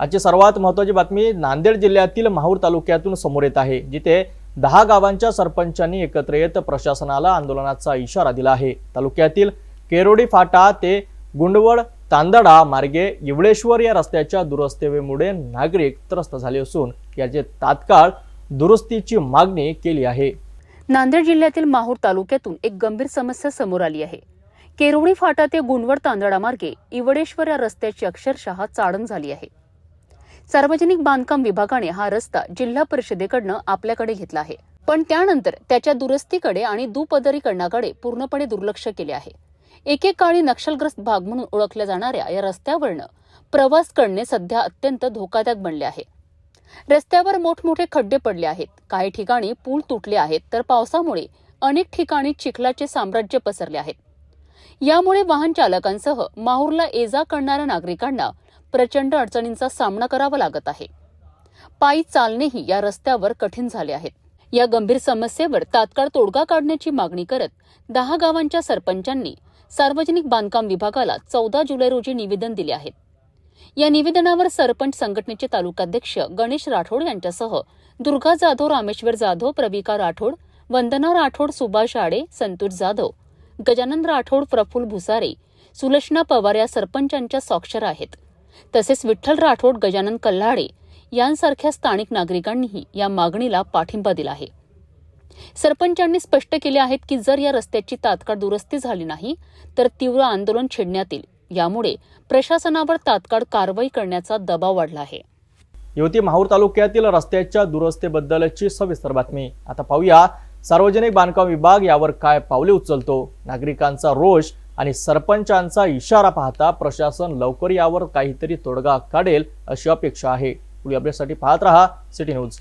आजची सर्वात महत्त्वाची बातमी नांदेड जिल्ह्यातील माहूर तालुक्यातून समोर येत आहे जिथे दहा गावांच्या सरपंचांनी एकत्र येत प्रशासनाला आंदोलनाचा इशारा दिला आहे. तालुक्यातील केरोडी फाटा ते गुंडवड तांदडा मार्गे इवळेश्वर या रस्त्याच्या दुरस्तेमुळे नागरिक त्रस्त झाले असून याचे तात्काळ दुरुस्तीची मागणी केली आहे. नांदेड जिल्ह्यातील माहूर तालुक्यातून एक गंभीर समस्या समोर आली आहे. केरोडी फाटा ते गुणवड तांदडा मार्गे इवडेश्वर या रस्त्याची अक्षरशः चाळण झाली आहे. सार्वजनिक बांधकाम विभागाने हा रस्ता जिल्हा परिषदेकडनं आपल्याकडे घेतला आहे. पण त्यानंतर त्याच्या दुरुस्तीकडे आणि दुपदरीकरणाकडे पूर्णपणे दुर्लक्ष केले आहे. एकेकाळी नक्षलग्रस्त भाग म्हणून ओळखल्या जाणाऱ्या या रस्त्यावरनं प्रवास करणे सध्या अत्यंत धोकादायक बनले आहे. रस्त्यावर मोठमोठे खड्डे पडले आहेत. काही ठिकाणी पूल तुटले आहेत तर पावसामुळे अनेक ठिकाणी चिखलाचे साम्राज्य पसरले आहेत. यामुळे वाहन चालकांसह माहूरला ये-जा करणाऱ्या नागरिकांना प्रचंड अडचणींचा सामना करावा लागत आहे. पायी चालणेही या रस्त्यावर कठीण झाले आहेत. या गंभीर समस्येवर तात्काळ तोडगा काढण्याची मागणी करत दहा गावांच्या सरपंचांनी सार्वजनिक बांधकाम विभागाला चौदा जुलै रोजी निवेदन दिले आहेत या निवेदनावर सरपंच संघटनेचे तालुकाध्यक्ष गणेश राठोड यांच्यासह दुर्गा जाधव रामेश्वर जाधव प्रविका राठोड वंदना राठोड सुभाष आडे संतोष जाधव गजानन राठोड प्रफुल भुसारे सुलक्षणा पवार या सरपंचांच्या स्वाक्षर आहेत. तसेच विठ्ठल राठोड गजानन कल्हाडे यांसारख्या स्थानिक नागरिकांनीही या मागणीला पाठिंबा दिला आहे. सरपंचांनी स्पष्ट केले आहेत की जर या रस्त्याची तात्काळ दुरुस्ती झाली नाही तर तीव्र आंदोलन छेडण्यात येईल. यामुळे प्रशासनावर तात्काळ कारवाई करण्याचा दबाव वाढला आहे. युवती माहूर तालुक्यातील रस्त्याच्या दुरुस्तीबद्दलची सविस्तर बातमी. आता पाहूया सार्वजनिक बांधकाम विभाग यावर काय पावले उचलतो? नागरिकांचा रोष आणि सरपंचांचा इशारा पाहता प्रशासन लवकर यावर काहीतरी तोडगा काढेल अशी अपेक्षा आहे. पुढील अपडेटसाठी पाहत रहा सिटी न्यूज